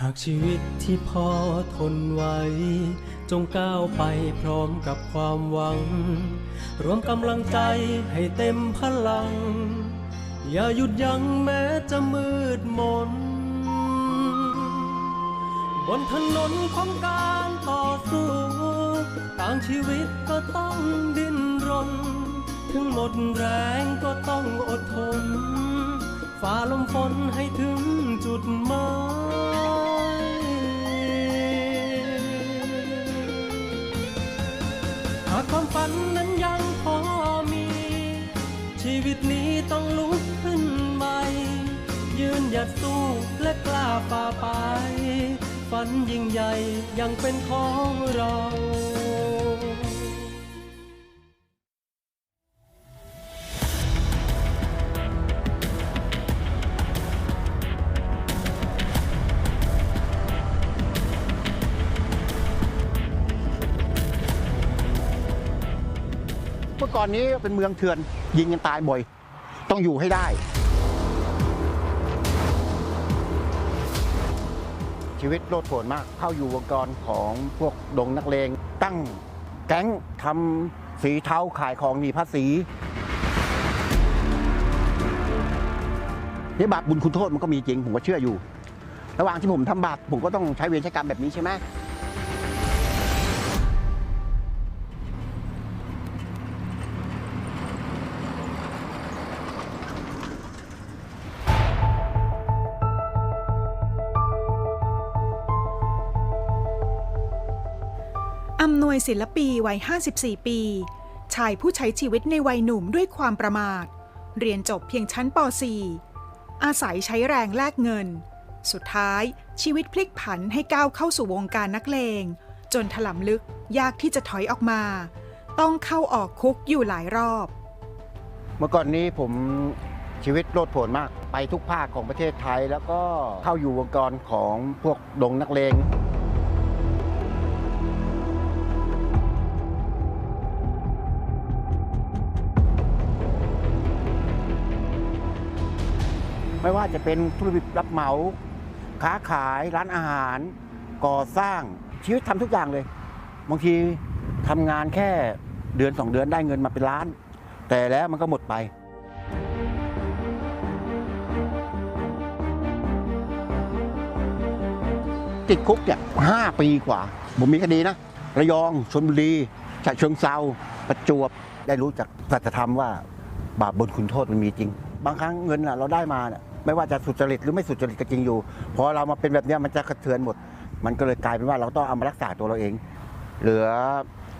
หากชีวิตที่พอทนไหวจงก้าวไปพร้อมกับความหวัง รวมกำลังใจให้เต็มพลัง อย่าหยุดยั้งแม้จะมืดมน บนถนนของการต่อสู้ต่างชีวิตก็ต้องดิ้นรน ถึงหมดแรงก็ต้องอดทน ฝ่าลมฝนให้ถึงจุดหมายากความฝันนั้นยังพอมี ชีวิตนี้ต้องลุกขึ้นใหม่ ยืนหยัดสู้และกล้าฝ่าไป ฝันยิ่งใหญ่ยังเป็นของเรา ก่อนนี้เป็นเมืองเถื่อน ยิงกันตายบ่อย ต้องอยู่ให้ได้ ชีวิตโลดโผนมาก เข้าอยู่วงจรของพวกดงนักเลง ตั้งแก๊งทำสีเทาขายของหนีภาษีนี่บาปบุญคุณโทษมันก็มีจริง ผมก็เชื่ออยู่ ระหว่างที่ผมทำบาปผมก็ต้องใช้เวรใช้กรรมแบบนี้ใช่ไหม อำนวยศิลปีวัย 54 ปี ชายผู้ใช้ชีวิตในวัยหนุ่มด้วยความประมาท เรียนจบเพียงชั้นป .4 อาศัยใช้แรงแลกเงิน สุดท้ายชีวิตพลิกผันให้ก้าวเข้าสู่วงการนักเลง จนถลำลึกยากที่จะถอยออกมา ต้องเข้าออกคุกอยู่หลายรอบ เมื่อก่อนนี้ผมชีวิตโลดโผนมาก ไปทุกภาคของประเทศไทย แล้วก็เข้าอยู่วงจรของพวกดงนักเลง ไม่ว่าจะเป็นธุรกิจรับเหมา ค้าขายร้านอาหาร ก่อสร้างชีวิตทำทุกอย่างเลย บางทีทำงานแค่เดือนสองเดือนได้เงินมาเป็นล้าน แต่แล้วมันก็หมดไปติดคุกเนี่ยห้าปีกว่า ผมมีคดีนะ ระยองชลบุรีฉะเชิงเซาประจวบ ได้รู้จากสัจธรรมว่า บาปบุญคุณโทษมันมีจริง บางครั้งเงินเราได้มาเนี่ย ไม่ว่าจะสุจริตหรือไม่สุจริตก็จริงอยู่พอเรามาเป็นแบบนี้มันจะกระเทือนหมด มันก็เลยกลายเป็นว่าเราต้องเอามารักษาตัวเราเอง เหลือ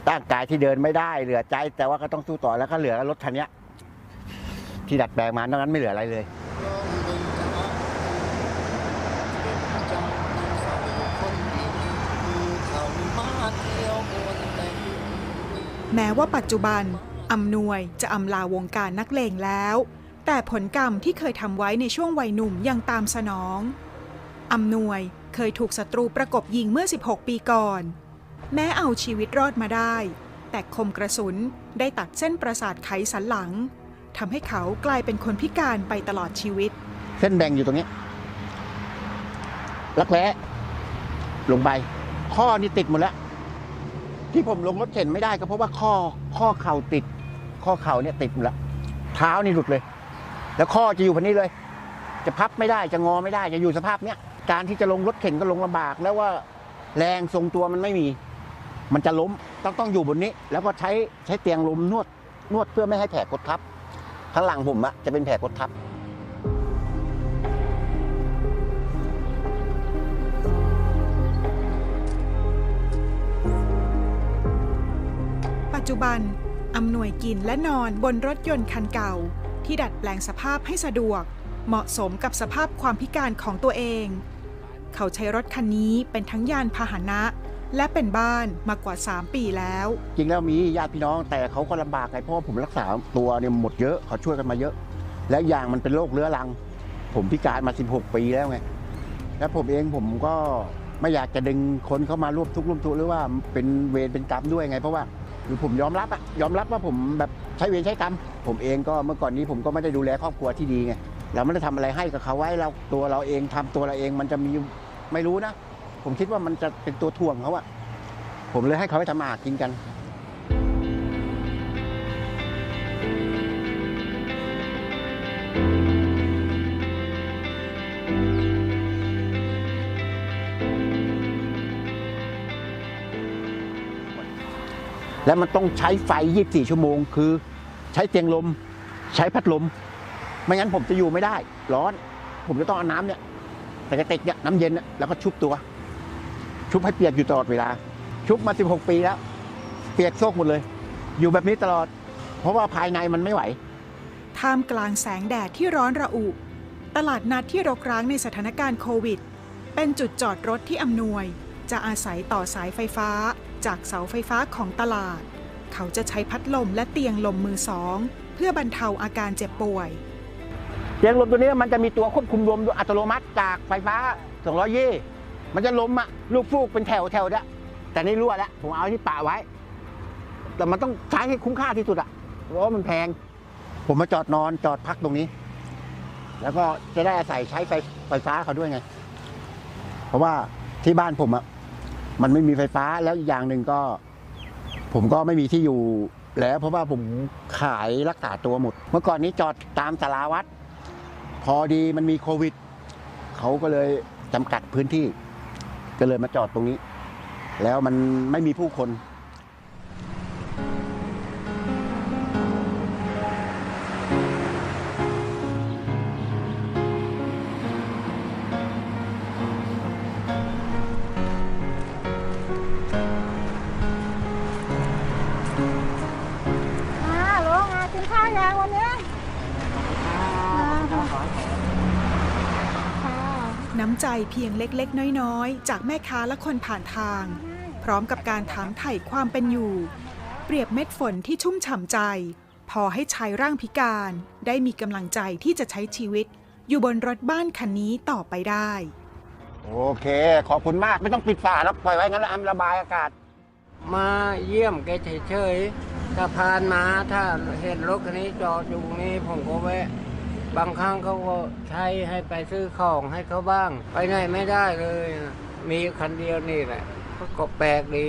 ร่างกายที่เดินไม่ได้ เหลือใจแต่ว่าก็ต้องสู้ต่อแล้วก็เหลือรถคันนี้ที่ดัดแปลงมานอกนั้นไม่เหลืออะไรเลยแม้ว่าปัจจุบันอำนวยจะอำลาวงการนักเลงแล้ว แต่ผลกรรมที่เคยทำไว้ในช่วงวัยหนุ่มยังตามสนองอำนวยเคยถูกศัตรูประกบยิงเมื่อ 16 ปีก่อน แม้เอาชีวิตรอดมาได้ แต่คมกระสุนได้ตัดเส้นประสาทไขสันหลังทำให้เขากลายเป็นคนพิการไปตลอดชีวิต เส้นแบ่งอยู่ตรงนี้รักแร้ลงไป ข้อนี่ติดหมดแล้ว ที่ผมลงรถเข็นไม่ได้ก็เพราะว่าข้อข้อเข่าติด ข้อเข่าเนี่ยติดหมดแล้ว เท้านี่หลุดเลย แล้วข้อจะอยู่พันนี้เลย จะพับไม่ได้จะงอไม่ได้จะอยู่สภาพเนี้ยการที่จะลงรถเข็นก็ลงลำบาก แล้วว่าแรงทรงตัวมันไม่มี มันจะล้มต้องต้องอยู่บนนี้ แล้วก็ใช้ใช้เตียงลมนวดนวดเพื่อไม่ให้แผลกดทับข้างหลังผมอะจะเป็นแผลกดทับปัจจุบันอำนวยกินและนอนบนรถยนต์คันเก่า ที่ดัดแปลงสภาพให้สะดวก เหมาะสมกับสภาพความพิการของตัวเอง เขาใช้รถคันนี้เป็นทั้งยานพาหนะ และเป็นบ้านมากว่า 3 ปีแล้ว จริงแล้วมีญาติพี่น้องแต่เขาก็ลำบากไงเพราะว่าผมรักษาตัวเนี่ยหมดเยอะเขาช่วยกันมาเยอะ และอย่างมันเป็นโรคเรื้อรัง ผมพิการมา 16 ปีแล้วไงแล้วผมเองผมก็ไม่อยากจะดึงคนเข้ามาร่วมทุกข์ร่วมทุกข์หรือว่าเป็นเวรเป็นกรรมด้วยไง เพราะว่า คือผมยอมรับอะยอมรับว่าผมแบบใช้เวรใช้กรรม ผมเองก็เมื่อก่อนนี้ผมก็ไม่ได้ดูแลครอบครัวที่ดีไงเราไม่ได้ทำอะไรให้กับเขาไว้เราตัวเราเองทำตัวเราเองมันจะมีไม่รู้นะ ผมคิดว่ามันจะเป็นตัวถ่วงเขาอะผมเลยให้เขาไปทำอาหากินกัน แล้วมันต้องใช้ไฟ 24 ชั่วโมง คือใช้เตียงลม ใช้พัดลม ไม่งั้นผมจะอยู่ไม่ได้ ร้อน ผมจะต้องเอาน้ำเนี่ยใส่กระติกเนี่ยน้ำเย็นเนี่ยแล้วก็ชุบตัว ชุบให้เปียกอยู่ตลอดเวลา ชุบมา 16 ปีแล้ว เปียกโซกหมดเลย อยู่แบบนี้ตลอด เพราะว่าภายในมันไม่ไหว ท่ามกลางแสงแดดที่ร้อนระอุ ตลาดนัดที่รกร้างในสถานการณ์โควิด เป็นจุดจอดรถที่อำนวย จะอาศัยต่อสายไฟฟ้า จากเสาไฟฟ้าของตลาด เขาจะใช้พัดลมและเตียงลมมือสอง เพื่อบรรเทาอาการเจ็บป่วย เตียงลมตัวนี้มันจะมีตัวควบคุมลมโดยอัตโนมัติจากไฟฟ้า200ยี่มันจะลมอะลูกฟูกเป็นแถวแถวเนี่ยแต่นี่รั่วแล้วผมเอาที่ป่าไว้ แต่มันต้องใช้ให้คุ้มค่าที่สุดอะเพราะมันแพง ผมมาจอดนอนจอดพักตรงนี้ แล้วก็จะได้อาศัยใช้ไฟไฟฟ้าเขาด้วยไง เพราะว่าที่บ้านผมอะ มันไม่มีไฟฟ้าแล้วอีกอย่างหนึ่งก็ ผมก็ไม่มีที่อยู่ แล้วเพราะว่าผมขายรักษาตัวหมด เมื่อก่อนนี้จอดตามสาราวัด พอดีมันมีโควิด เขาก็เลยจำกัดพื้นที่ ก็เลยมาจอดตรงนี้ แล้วมันไม่มีผู้คนำใจเพียงเล็กๆ น้อยๆ จากแม่ค้าและคนผ่านทาง พร้อมกับการถามไถ่ความเป็นอยู่ เปรียบเม็ดฝนที่ชุ่มฉ่ำใจ พอให้ชายร่างพิการ ได้มีกำลังใจที่จะใช้ชีวิต อยู่บนรถบ้านคันนี้ต่อไปได้ โอเค ขอบคุณมากไม่ต้องปิดฝาแล้วปล่อยไว้งั้นแล้วอำระบายอากาศ มาเยี่ยมแกเฉยๆถ้าผ่านมาถ้าเห็นรถคันนี้จอดอยู่นี่ผมก็แวะ บางครั้งเขาก็ใช้ให้ไปซื้อของให้เขาบ้าง ไปไหนไม่ได้เลย มีคันเดียวนี่แหละ ก็แปลกดี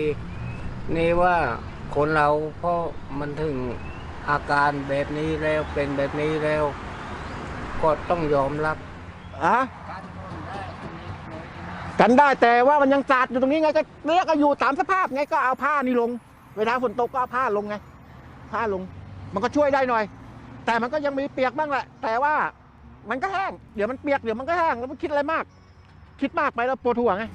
นี่ว่าคนเราเพราะมันถึงอาการแบบนี้แล้วเป็นแบบนี้แล้ว ก็ต้องยอมรับอะกันได้แต่ว่ามันยังสาดอยู่ตรงนี้ไงก็เลือกก็อยู่ตามสภาพไงก็เอาผ้านี่ลง เวลาฝนตกก็เอาผ้าลงไง ผ้าลง มันก็ช่วยได้หน่อย แต่มันก็ยังมีเปียกบ้างแหละ แต่ว่ามันก็แห้ง เดี๋ยวมันเปียก เดี๋ยวมันก็แห้ง แล้วมันคิดอะไรมาก คิดมากไปแล้วปวดหัวไง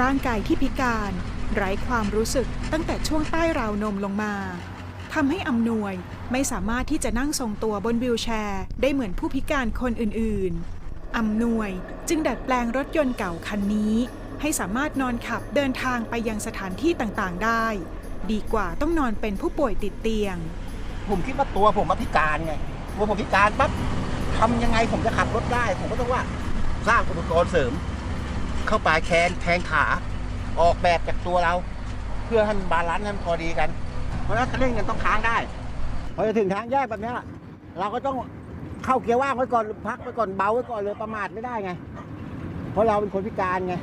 ร่างกายที่พิการ ไร้ความรู้สึกตั้งแต่ช่วงใต้ราวนมลงมาทำให้อำนวยไม่สามารถที่จะนั่งทรงตัวบนวิวแชร์ ได้เหมือนผู้พิการคนอื่นๆอำนวยจึงดัดแปลงรถยนต์เก่าคันนี้ ให้สามารถนอนขับเดินทางไปยังสถานที่ต่างๆได้ ดีกว่าต้องนอนเป็นผู้ป่วยติดเตียง ผมคิดว่าตัวผมมาพิการไงตัวผมพิการปั๊บทำยังไงผมจะขับรถได้ ผมก็ต้องว่าสร้างอุปกรณ์เสริม เข้าไปแคนแทงขา ออกแบบจากตัวเรา เพื่อให้มันบาลานซ์ให้มันพอดีกัน เพราะฉะนั้นคันเร่งกันต้องค้างได้พอจะถึงทางแยกแบบเนี้ยเราก็ต้องเข้าเกียร์ว่างไว้ก่อนพักไว้ก่อนเบาไว้ก่อนเลยประมาทไม่ได้ไง เพราะเราเป็นคนพิการไง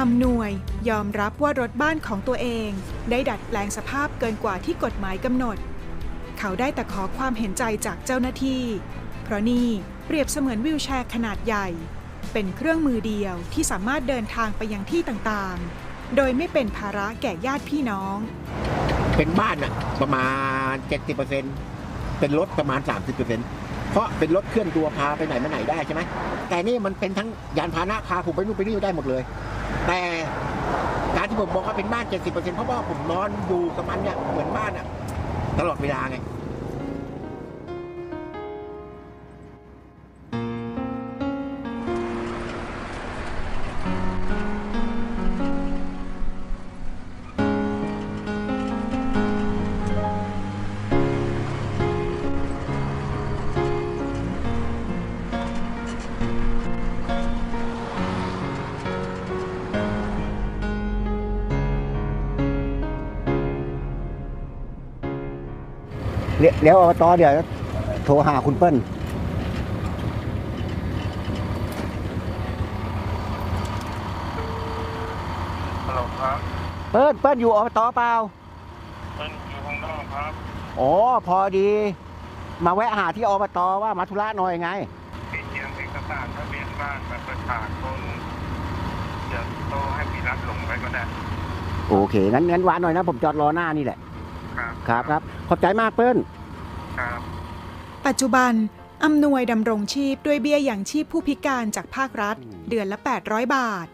อำนวยยอมรับว่ารถบ้านของตัวเอง ได้ดัดแปลงสภาพเกินกว่าที่กฎหมายกำหนด เขาได้แต่ขอความเห็นใจจากเจ้าหน้าที่ เพราะนี่เปรียบเสมือนวิวแชร์ขนาดใหญ่ เป็นเครื่องมือเดียวที่สามารถเดินทางไปยังที่ต่างๆ โดยไม่เป็นภาระแก่ญาติพี่น้อง เป็นบ้านอะประมาณ 70%เป็นรถประมาณ 30%เพราะเป็นรถเคลื่อนตัวพาไปไหนมาไหนได้ใช่ไหมแต่นี่มันเป็นทั้งยานพาหนะพาผมไปนู่นไปนี่ได้หมดเลย แต่การที่ผมบอกว่าเป็นบ้าน 70%เพราะว่าผมนอนอยู่กับมันเนี่ยเหมือนบ้านอะ ตลอดเวลาไง เดี๋ยวเดี๋ยวอบตเดี๋ยวโทรหาคุณเปิ้ลฮัลโหลครับเปิ้ลเปิ้ลอยู่อบตเปล่าเป็นอยู่ข้างนอกครับอ๋อพอดี มาแวะหาที่อบตว่ามาธุระหน่อยไงมีเตรียมเอกสารทะเบียนบ้านแบบประชาชนเดี๋ยวโตให้พี่รัฐลงไว้ก็ได้โอเคงั้นงั้นวานหน่อยนะผมจอดรอหน้านี่แหละ ครับ ครับครับ ขอบใจมากเปิ้ลครับปัจจุบันอำนวยดำรงชีพด้วยเบี้ยอย่างชีพผู้พิการจากภาครัฐอืมเดือนละ 800 บาท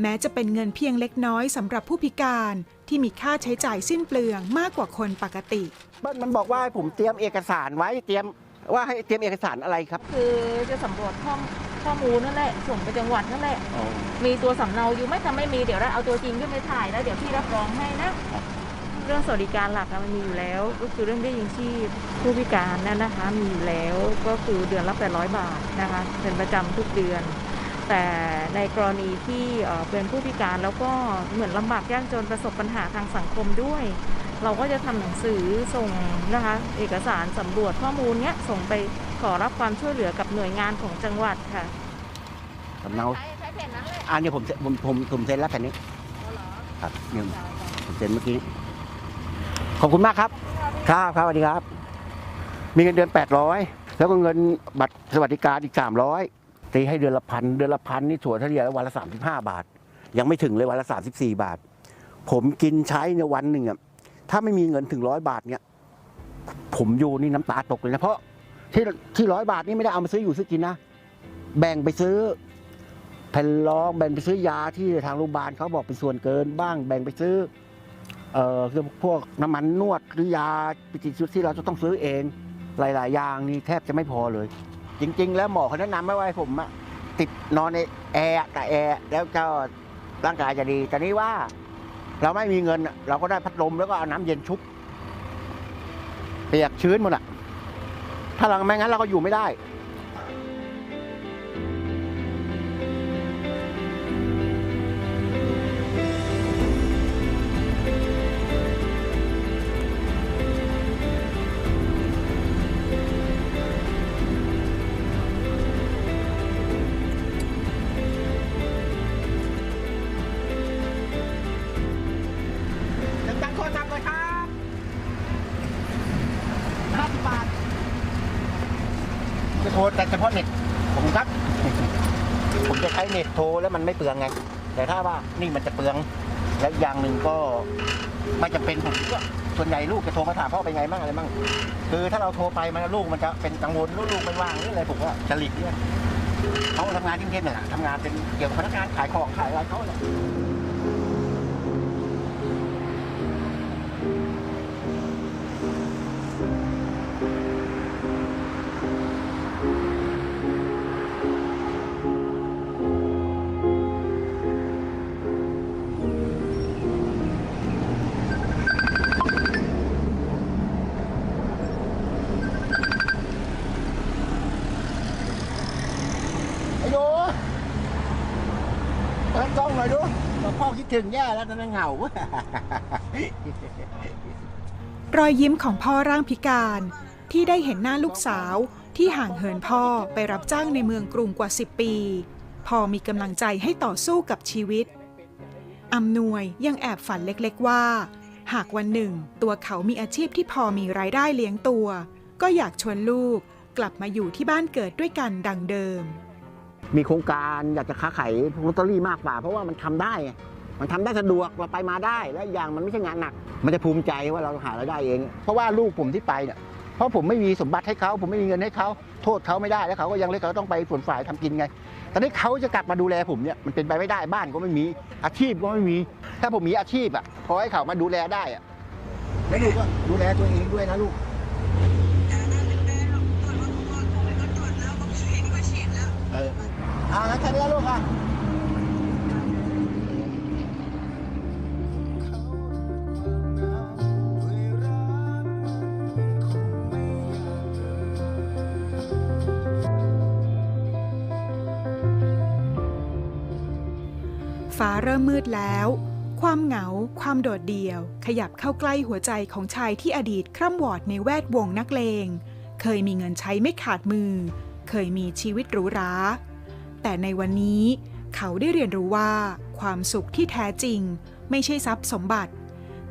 แม้จะเป็นเงินเพียงเล็กน้อยสำหรับผู้พิการที่มีค่าใช้จ่ายสิ้นเปลืองมากกว่าคนปกติ เปิ้ลมันบอกว่าให้ผมเตรียมเอกสารไว้เตรียมว่าให้เตรียมเอกสารอะไรครับ คือจะสำรวจข้อมข้อมูลนั่นแหละส่งไปจังหวัดนั่นแหละมีตัวสำเนาอยู่ไหม่ทำไม่มีเดี๋ยวเราเอาตัวจริงขึ้นไปถ่ายแล้วเดี๋ยวพี่รับรองให้นะ เรื่องสวัสดิการหลักอะมันมีอยู่แล้ว ก็คือเรื่องได้ยิงชีพผู้พิการนั่นนะคะ มีอยู่แล้วก็คือเดือนละ800 บาทนะคะเป็นประจำทุกเดือน แต่ในกรณีที่เอ่อเป็นผู้พิการแล้วก็เหมือนลำบากยากจนประสบปัญหาทางสังคมด้วย เราก็จะทำหนังสือส่งนะคะเอกสารสำรวจข้อมูลเนี้ยส่งไปขอรับความช่วยเหลือกับหน่วยงานของจังหวัดค่ะสำเนาใช้ใช้แผ่นนั้นเลยอันนี้ผมเซ็นผมผมผมเซ็นแล้วแผ่นนี้ครับเนี่ยผมเซ็นเมื่อกี้ ขอบคุณมากครับ ครับครับสวัสดีครับ มีเงินเดือน800 แล้วก็เงินบัตรสวัสดิการอีก 300ตีให้เดือนละพันเดือนละพันนี่ถั่วเฉลี่ยแล้ววันละ 35 บาท ยังไม่ถึงเลยวันละ 34 บาท ผมกินใช้ในวันหนึ่งอะถ้าไม่มีเงินถึงร้อยบาทเนี่ยผมอยู่นี่น้ำตาตกเลยนะเพราะที่ที่ร้อยบาทนี่ไม่ได้เอามาซื้ออยู่ซื้อกินนะแบ่งไปซื้อแผ่นรองแบ่งไปซื้อยาที่ทางโรงพยาบาลเขาบอกเป็นส่วนเกินบ้าง แบ่งไปซื้อ เอ่อคือพวกน้ำมันนวดหรือยาปฏิชีวที่เราจะต้องซื้อเองหลาย ๆ อย่างนี่แทบจะไม่พอเลย จริง ๆ แล้วหมอเขาแนะนำไม่ว่าผมอะติดนอนในแอร์กับแอร์แล้วก็ร่างกายจะดีแต่นี่ว่า เราไม่มีเงินอะเราก็ได้พัดลมแล้วก็เอาน้ำเย็นชุบเปียกชื้นหมดอะถ้าเราไม่งั้นเราก็อยู่ไม่ได้ แต่เฉพาะเน็ตผมครับ ผมจะใช้เน็ตโทรแล้วมันไม่เปลืองไง แต่ถ้าว่านี่มันจะเปลือง และอย่างหนึ่งก็ไม่จำเป็นผมก็ส่วนใหญ่ลูกจะโทรมาถามพ่อเป็นไงบ้างอะไรบ้างคือถ้าเราโทรไปมันลูกมันจะเป็นกังวลลูกไม่ว่างหรืออะไรผมว่าจะหลีกเลี่ยงเขาทำงานที่เทพเนี่ยทำงานเป็นเกี่ยวกับพนักงานขายของขายอะไรเขาแหล ถึงแย่แล้วตอนนั้นเหงา รอยยิ้มของพ่อร่างพิการที่ได้เห็นหน้าลูกสาวที่ห่างเหินพ่อไปรับจ้างในเมืองกรุงกว่า 10 ปี พอมีกำลังใจให้ต่อสู้กับชีวิตอำนวยยังแอบฝันเล็กๆว่า หากวันหนึ่ง ตัวเขามีอาชีพที่พอมีรายได้เลี้ยงตัว ก็อยากชวนลูกกลับมาอยู่ที่บ้านเกิดด้วยกันดังเดิม มีโครงการอยากจะค้าขายพวกลอตเตอรี่มากกว่า เพราะว่ามันทำได้ไง มันทำได้สะดวกเราไปมาได้และอีกอย่างมันไม่ใช่งานหนัก มันจะภูมิใจว่าเราหารายได้เอง เพราะว่าลูกผมที่ไปเนี่ยเพราะผมไม่มีสมบัติให้เขาผมไม่มีเงินให้เขาโทษเขาไม่ได้แล้วเขาก็ยังเล็กเขาต้องไปฝนฝ่ายทำกินไงตอนนี้เขาจะกลับมาดูแลผมเนี่ยมันเป็นไปไม่ได้บ้านก็ไม่มีอาชีพก็ไม่มี ถ้าผมมีอาชีพอะพอให้เขามาดูแลได้อะแล้วลูกก็ดูแลตัวเองด้วยนะลูกเออเอางั้นแค่นี้นะลูกอะ ฟ้าเริ่มมืดแล้ว ความเหงา ความโดดเดี่ยว ขยับเข้าใกล้หัวใจของชายที่อดีตคร่ำวอดในแวดวงนักเลง เคยมีเงินใช้ไม่ขาดมือ เคยมีชีวิตหรูหรา แต่ในวันนี้เขาได้เรียนรู้ว่า ความสุขที่แท้จริง ไม่ใช่ทรัพย์สมบัติ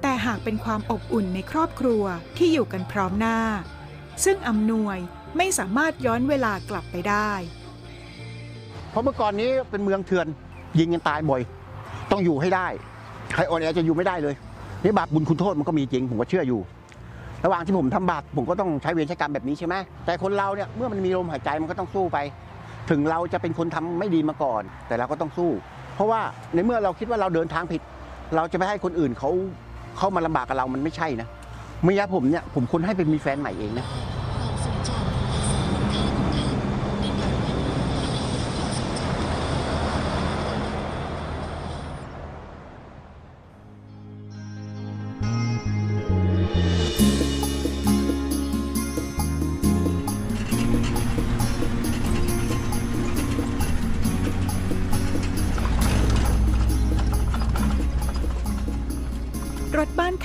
แต่หากเป็นความอบอุ่นในครอบครัวที่อยู่กันพร้อมหน้า ซึ่งอำนวยไม่สามารถย้อนเวลากลับไปได้ เพราะเมื่อก่อนนี้เป็นเมืองเถื่อนยิงกันตายบ่อย ต้องอยู่ให้ได้ใครอ่อนแอจะอยู่ไม่ได้เลยนี่บาปบุญคุณโทษมันก็มีจริงผมก็เชื่ออยู่ ระหว่างที่ผมทำบาปผมก็ต้องใช้เวรใช้กรรมแบบนี้ใช่ไหมแต่คนเราเนี่ยเมื่อมันมีลมหายใจมันก็ต้องสู้ไป ถึงเราจะเป็นคนทำไม่ดีมาก่อน แต่เราก็ต้องสู้ เพราะว่าในเมื่อเราคิดว่าเราเดินทางผิด เราจะไปให้คนอื่นเขาเขามาลำบากกับเรามันไม่ใช่นะเมียผมเนี่ยผมคนให้ไปมีแฟนใหม่เองนะ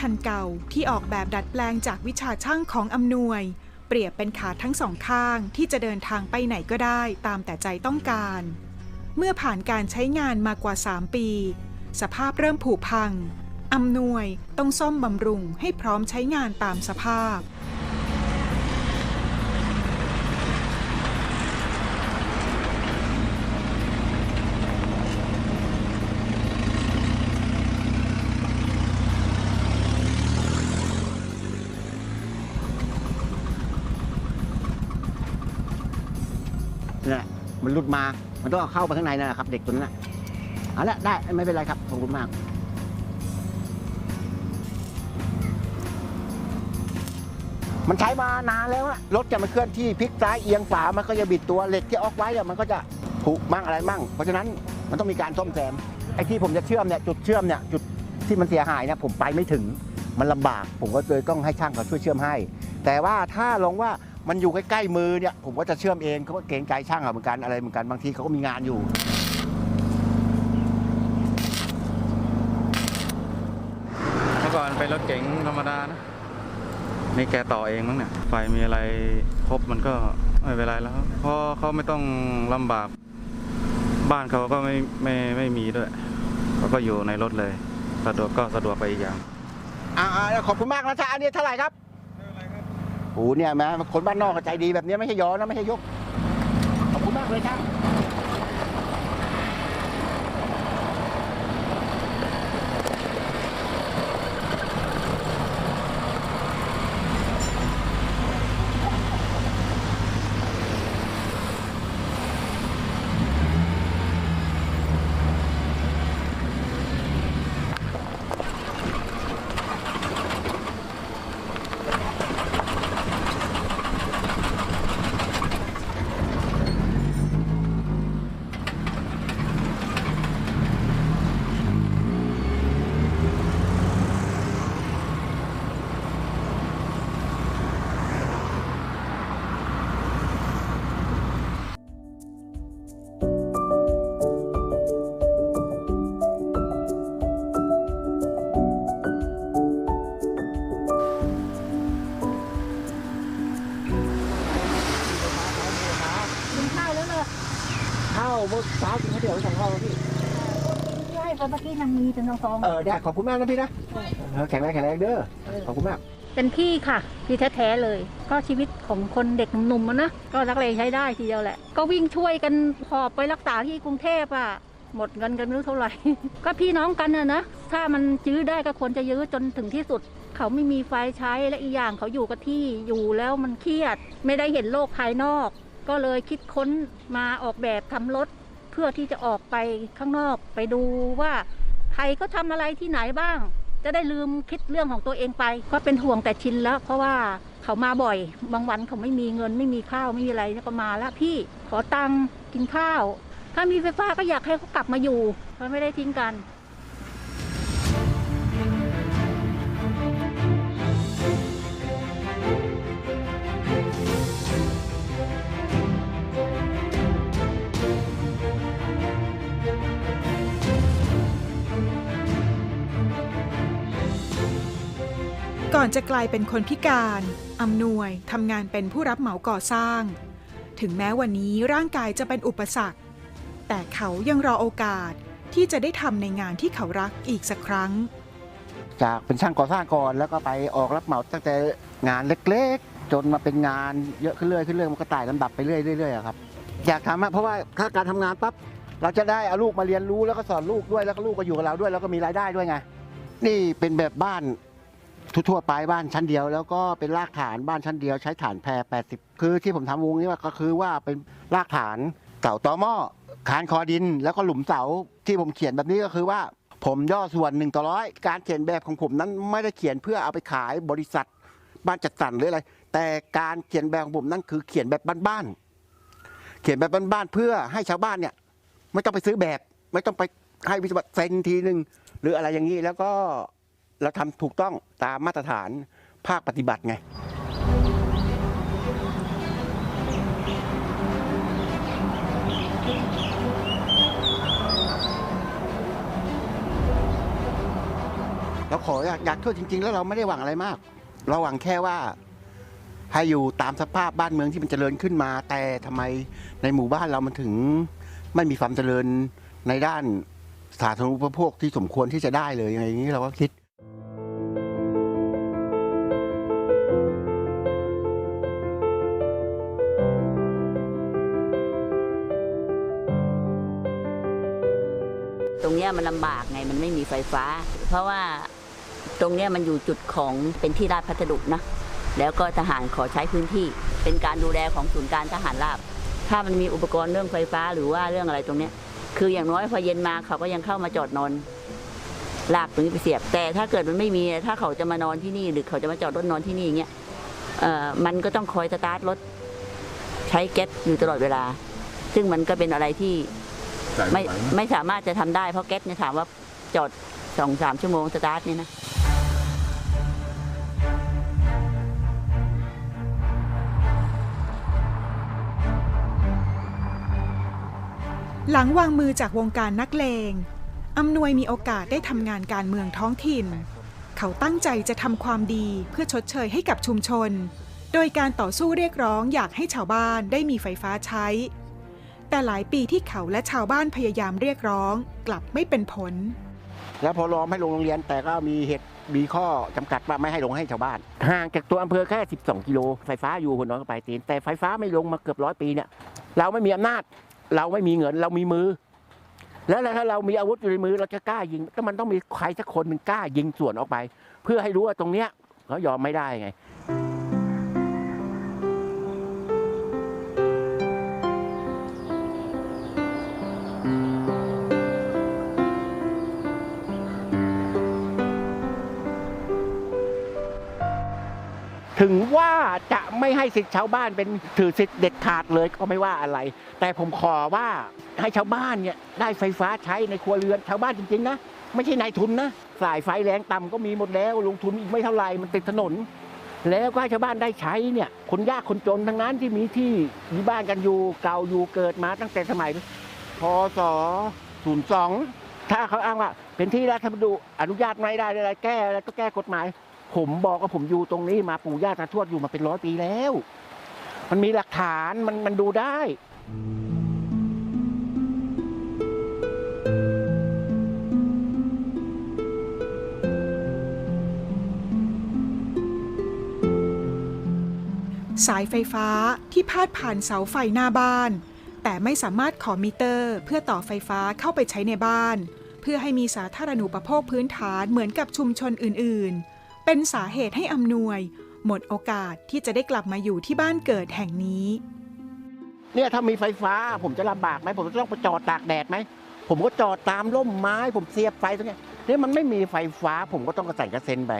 คันเก่าที่ออกแบบดัดแปลงจากวิชาช่างของอำนวย เปรียบเป็นขาทั้งสองข้างที่จะเดินทางไปไหนก็ได้ตามแต่ใจต้องการ เมื่อผ่านการใช้งานมากว่า 3 ปี สภาพเริ่มผุพังอำนวยต้องซ่อมบำรุงให้พร้อมใช้งานตามสภาพ เนี่ย มันหลุดมา มันต้องเอาเข้าไปข้างในนั่นแหละครับ เด็กตัวนั้นนะเอาละได้ไม่เป็นไรครับขอบคุณมากมันใช้มานานแล้วอะรถจะมาเคลื่อนที่พลิกซ้ายเอียงขวามันก็จะบิดตัวเหล็กที่ออกไว้อะมันก็จะผุมั่งอะไรมั่ง เพราะฉะนั้นมันต้องมีการซ่อมแซมไอ้ที่ผมจะเชื่อมเนี่ยจุดเชื่อมเนี่ยจุดที่มันเสียหายเนี่ยผมไปไม่ถึงมันลำบาก ผมก็เลยต้องให้ช่างเขาช่วยเชื่อมให้ แต่ว่าถ้าลองว่า มันอยู่ใกล้ๆมือเนี่ย ผมก็จะเชื่อมเองเขาก็เกรงใจช่างเขาเหมือนกันอะไรเหมือนกันบางทีเขาก็มีงานอยู่ เมื่อก่อนเป็นรถเก๋งธรรมดานะ นี่แกต่อเองมั้งเนี่ย ไฟมีอะไรครบมันก็ไม่เป็นไรแล้วครับเพราะเขาไม่ต้องลำบาก บ้านเขาก็ไม่ไม่ไม่มีด้วยเขาก็อยู่ในรถเลย สะดวกก็สะดวกไปอีกอย่าง อ่าๆขอบคุณมากนะจ๊ะอันนี้เท่าไหร่ครับ โอ้เนี่ยแม่คนบ้านนอกก็ใจดีแบบนี้ไม่ใช่ย้อนนะไม่ใช่ยก ขอบคุณมากเลยช่างาวเมื่อเช้ากินข้าวเตี๋ยวสองข้าวแล้วพี่ที่ให้ไปเมื่อกี้ยังมีเป็นซองเออได้ขอบคุณมากนะพี่นะเออแข็งแรงแข็งแรงเด้อขอบคุณมาก เป็นพี่ค่ะ พี่แท้ๆเลย ก็ชีวิตของคนเด็กหนุ่มๆอะนะก็นักเลงใช้ได้ทีเดียวแหละ ก็วิ่งช่วยกันหอบไปรักษาที่กรุงเทพอะหมดเงินกันไม่รู้เท่าไหร่ ก็พี่น้องกันนะนะ ถ้ามันยื้อได้ก็ควรจะยื้อจนถึงที่สุด เขาไม่มีไฟใช้และอีกอย่างเขาอยู่กับที่อยู่แล้วมันเครียด ไม่ได้เห็นโลกภายนอก ก็เลยคิดค้นมาออกแบบทำรถเพื่อที่จะออกไปข้างนอกไปดูว่าใครก็ทำอะไรที่ไหนบ้าง จะได้ลืมคิดเรื่องของตัวเองไป ก็เป็นห่วงแต่ชินแล้ว เพราะว่าเขามาบ่อย บางวันเขาไม่มีเงินไม่มีข้าวไม่มีอะไรก็มาแล้วพี่ขอตังค์กินข้าว ถ้ามีไฟฟ้าก็อยากให้เขากลับมาอยู่เขาไม่ได้ทิ้งกัน ก่อนจะกลายเป็นคนพิการอำนวยทำงานเป็นผู้รับเหมาก่อสร้าง ถึงแม้วันนี้ร่างกายจะเป็นอุปสรรค แต่เขายังรอโอกาสที่จะได้ทำในงานที่เขารักอีกสักครั้ง จากเป็นช่างก่อสร้างก่อนแล้วก็ไปออกรับเหมาตั้งแต่งานเล็กๆ จนมาเป็นงานเยอะขึ้นเรื่อยขึ้นเรื่อยมันก็ไต่ลำดับไปเรื่อยๆเรื่อยๆครับอยากทำเพราะว่าถ้าการทำงานปั๊บเราจะได้เอาลูกมาเรียนรู้แล้วก็สอนลูกด้วยแล้วก็ลูกก็อยู่กับเราด้วยแล้วก็มีรายได้ด้วยไงนี่เป็นแบบบ้าน ทั่วๆไปบ้านชั้นเดียว แล้วก็เป็นรากฐานบ้านชั้นเดียวใช้ฐานแพร80 คือที่ผมทำวงนี้ว่าก็คือว่าเป็นรากฐานเสาตอหม้อคานคอดิน แล้วก็หลุมเสาที่ผมเขียนแบบนี้ก็คือว่า ผมย่อส่วนหนึ่งต่อร้อยการเขียนแบบของผมนั้นไม่ได้เขียนเพื่อเอาไปขายบริษัท บ้านจัดสรรหรืออะไร แต่การเขียนแบบของผมนั่นคือเขียนแบบบ้านๆเขียนแบบบ้านๆเพื่อให้ชาวบ้านเนี่ยไม่ต้องไปซื้อแบบ ไม่ต้องไปให้วิศวะเซ็นทีหนึ่งหรืออะไรอย่างนี้แล้วก็ เราทำถูกต้องตามมาตรฐานภาคปฏิบัติไง เราขออยากอยากช่วยจริง ๆ แล้วเราไม่ได้หวังอะไรมาก เราหวังแค่ว่าให้อยู่ตามสภาพบ้านเมืองที่มันเจริญขึ้นมา แต่ทำไมในหมู่บ้านเรามันถึงไม่มีความเจริญในด้านสาธารณูปโภคที่สมควรที่จะได้เลยอย่างนี้เราก็คิด รงเนี้ยมันลำบากไงมันไม่มีไฟฟ้า เพราะว่าตรงเนี้ยมันอยู่จุดของเป็นที่ราชพัสดุนะแล้วก็ทหารขอใช้พื้นที่ เป็นการดูแลของศูนย์การทหารราบ ถ้ามันมีอุปกรณ์เรื่องไฟฟ้าหรือว่าเรื่องอะไรตรงเนี้ยคืออย่างน้อยพอเย็นมาเขาก็ยังเข้ามาจอดนอนลากตรงนี้ไปเสียบ แต่ถ้าเกิดมันไม่มีถ้าเขาจะมานอนที่นี่หรือเขาจะมาจอดรถนอนที่นี่อย่างเงี้ยเอ่อมันก็ต้องคอยสตาร์ทรถใช้แก๊สอยู่ตลอดเวลา ซึ่งมันก็เป็นอะไรที่ ไม่ไม่สามารถจะทำได้เพราะแก๊สเนี่ยถามว่าจอดสองสามชั่วโมงสตาร์ทเนี่ยนะ หลังวางมือจากวงการนักเลงอำนวยมีโอกาสได้ทำงานการเมืองท้องถิ่น เขาตั้งใจจะทำความดีเพื่อชดเชยให้กับชุมชน โดยการต่อสู้เรียกร้องอยากให้ชาวบ้านได้มีไฟฟ้าใช้ แต่หลายปีที่เขาและชาวบ้านพยายามเรียกร้อง กลับไม่เป็นผล แล้วพอรอมให้ลงโรงเรียนแต่ก็มีเหตุมีข้อจำกัดว่าไม่ให้ลงให้ชาวบ้าน ห่างจากตัวอำเภอแค่ 12 กิโล ไฟฟ้าอยู่หัวน้อยก็ไปตีนแต่ไฟฟ้าไม่ลงมาเกือบร้อยปีเนี่ยเราไม่มีอำนาจ เราไม่มีเงินเรามีมือ แล้วถ้าเรามีอาวุธอยู่ในมือเราจะกล้ายิงก็มันต้องมีใครสักคนหนึ่งกล้ายิงสวนออกไป เพื่อให้รู้ว่าตรงเนี้ยเขายอมไม่ได้ไง ถึงว่าจะไม่ให้สิทธิชาวบ้านเป็นถือสิทธิ์เด็ดขาดเลยก็ไม่ว่าอะไร แต่ผมขอว่าให้ชาวบ้านเนี่ยได้ไฟฟ้าใช้ในครัวเรือนชาวบ้านจริงๆนะไม่ใช่นายทุนนะสายไฟแรงต่ำก็มีหมดแล้วลงทุนอีกไม่เท่าไหร่มันติดถนน แล้วก็ให้ชาวบ้านได้ใช้เนี่ยคนยากคนจนทั้งนั้นที่มีที่มีบ้านกันอยู่เก่าอยู่เกิดมาตั้งแต่สมัยพศ02ถ้าเขาอ้างว่า เป็นที่รัฐธรรมนูญอนุญาตไม่ได้อะไรแก้อะไรก็แก้กฎหมาย ผมบอกว่าผมอยู่ตรงนี้มาปู่ย่าตาทวดอยู่มาเป็นร้อยปีแล้ว มันมีหลักฐานมันมันดูได้สายไฟฟ้าที่พาดผ่านเสาไฟหน้าบ้าน แต่ไม่สามารถขอมิเตอร์ เพื่อต่อไฟฟ้าเข้าไปใช้ในบ้าน เพื่อให้มีสาธารณูปโภคพื้นฐานเหมือนกับชุมชนอื่นๆ เป็นสาเหตุให้อำนวย หมดโอกาสที่จะได้กลับมาอยู่ที่บ้านเกิดแห่งนี้ เนี่ยถ้ามีไฟฟ้าผมจะลำบากไหมผมจะต้องไปจอดตากแดดไหมผมก็จอดตามร่มไม้ ผมเสียบไฟตรงเนี้ยเนี่ยมันไม่มีไฟฟ้า ผมก็ต้องกระใส่กระเซ็นไป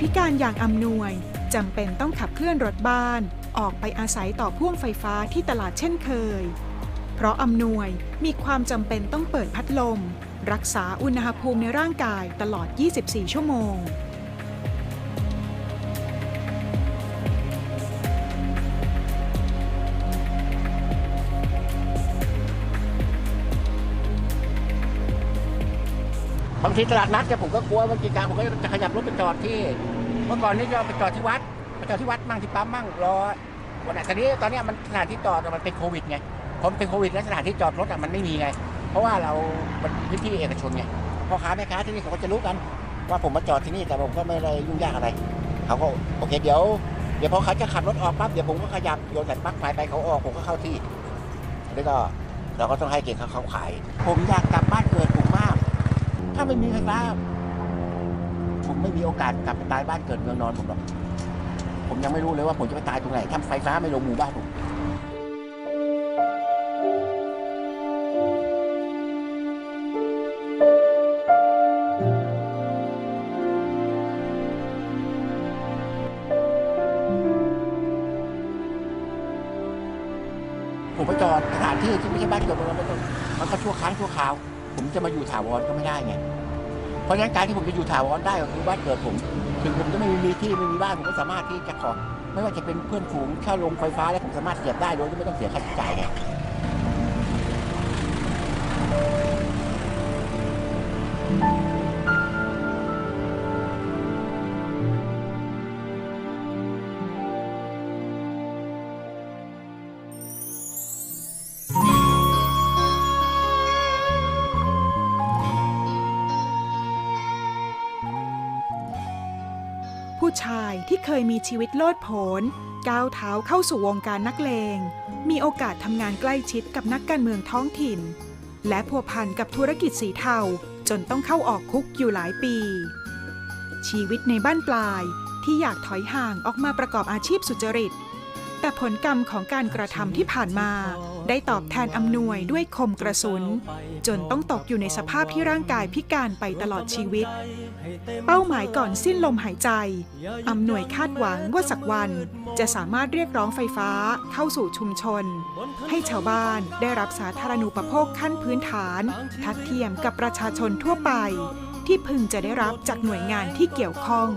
พิการอย่างอำนวยจำเป็นต้องขับเคลื่อนรถบ้าน ออกไปอาศัยต่อพ่วงไฟฟ้าที่ตลาดเช่นเคย เพราะอำนวยมีความจำเป็นต้องเปิดพัดลม รักษาอุณหภูมิในร่างกายตลอด 24 ชั่วโมงางทีตลาดนัดเนี่ยผมก็กลัวบางทีการผมก็จะขยับรถไปจอดที่ เมื่อก่อนนี่จะไปจอดที่วัดไปจอดที่วัดมั่งที่ปั๊มมั่งรอวันไหนตอนนี้ตอนนี้มันสถานที่จอดมันเป็นโควิดไงพอมันเป็นโควิดแล้วสถานที่จอดรถอะมันไม่มีไง เพราะว่าเรามันพื้นที่เอกชนไงพ่อค้าแม่ค้าที่นี่เขาก็จะรู้กัน ว่าผมมาจอดที่นี่แต่ผมก็ไม่ได้ยุ่งยากอะไรเขาก็โอเคเดี๋ยวเดี๋ยวพอเขาจะขับรถออกปั๊บเดี๋ยวผมก็ขยับโยนใส่ปลั๊กไฟไปเขาออกผมก็เข้าที่แล้วก็เราก็ต้องให้เกียรติเขาเขาขาย ผมอยากกลับบ้านเกิดผมมา ถ้าไม่มีไฟฟ้า ผมไม่มีโอกาสกลับไปตายบ้านเกิดเมืองนอนผมหรอก ผมยังไม่รู้เลยว่าผมจะไปตายตรงไหนถ้าไฟฟ้าไม่ลงหมู่บ้านผมผมไปจอดสถานที่ที่ไม่ใช่บ้านเกิดเมืองนอนมันมันก็ชั่วครั้งชั่วคราว ผมจะมาอยู่ถาวรก็ไม่ได้ไง เพราะฉะนั้นการที่ผมจะอยู่ถาวรได้ก็คือบ้านเกิดผม ถึงผมจะไม่มีที่ไม่มีบ้านผมก็สามารถที่จะขอ ไม่ว่าจะเป็นเพื่อนฝูงเข้าลงไฟฟ้าแล้วผมสามารถเสียบได้โดยที่ไม่ต้องเสียค่าใช้จ่ายไง เคยมีชีวิตโลดโผนก้าวเท้าเข้าสู่วงการนักเลง มีโอกาสทำงานใกล้ชิดกับนักการเมืองท้องถิ่น และพัวพันกับธุรกิจสีเทาจนต้องเข้าออกคุกอยู่หลายปี ชีวิตในบ้านปลายที่อยากถอยห่างออกมาประกอบอาชีพสุจริต แต่ผลกรรมของการกระทำที่ผ่านมา ได้ตอบแทนอำนวยด้วยคมกระสุน จนต้องตกอยู่ในสภาพที่ร่างกายพิการไปตลอดชีวิต เป้าหมายก่อนสิ้นลมหายใจ อำนวยคาดหวังว่าสักวันจะสามารถเรียกร้องไฟฟ้าเข้าสู่ชุมชน ให้ชาวบ้านได้รับสาธารณูปโภคขั้นพื้นฐาน ทัดเทียมกับประชาชนทั่วไป ที่พึงจะได้รับจากหน่วยงานที่เกี่ยวข้อง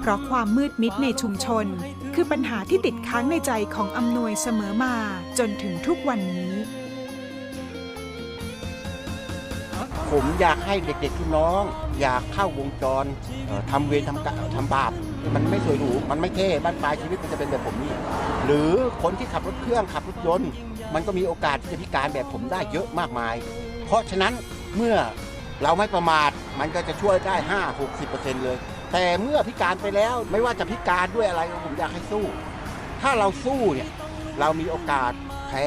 เพราะความมืดมิดในชุมชน คือปัญหาที่ติดค้างในใจของอำนวยเสมอมาจนถึงทุกวันนี้ ผมอยากให้เด็กๆที่น้อง อยากเข้าวงจรเอ่อทำเวรทำกะทำบาป มันไม่สวยหรู มันไม่เท่บ้านปลายชีวิตมันจะเป็นแบบผมนี่ หรือคนที่ขับรถเครื่องขับรถยนต์ มันก็มีโอกาสที่จะพิการแบบผมได้เยอะมากมาย เพราะฉะนั้นเมื่อเราไม่ประมาทมันก็จะช่วยได้ 5 60เลย แต่เมื่อพิการไปแล้วไม่ว่าจะพิการด้วยอะไรผมอยากให้สู้ ถ้าเราสู้เนี่ยเรามีโอกาสแพ้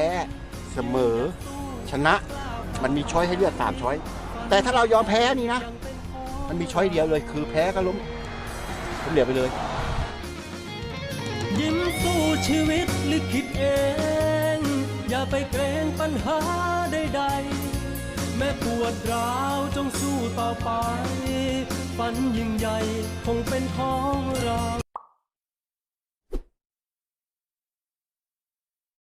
เสมอ ชนะมันมีช้อยให้เลือกสามช้อย แต่ถ้าเรายอมแพ้นี่นะ มันมีช้อยเดียวเลยคือแพ้ก็ล้มล้มเหลวไปเลย ยิ้มสู้ชีวิตลิขิตเอง อย่าไปเกรงปัญหาใดๆ แม้ปวดร้าวจงสู้ต่อไป ฝันยิ่งใหญ่คงเป็นของเรา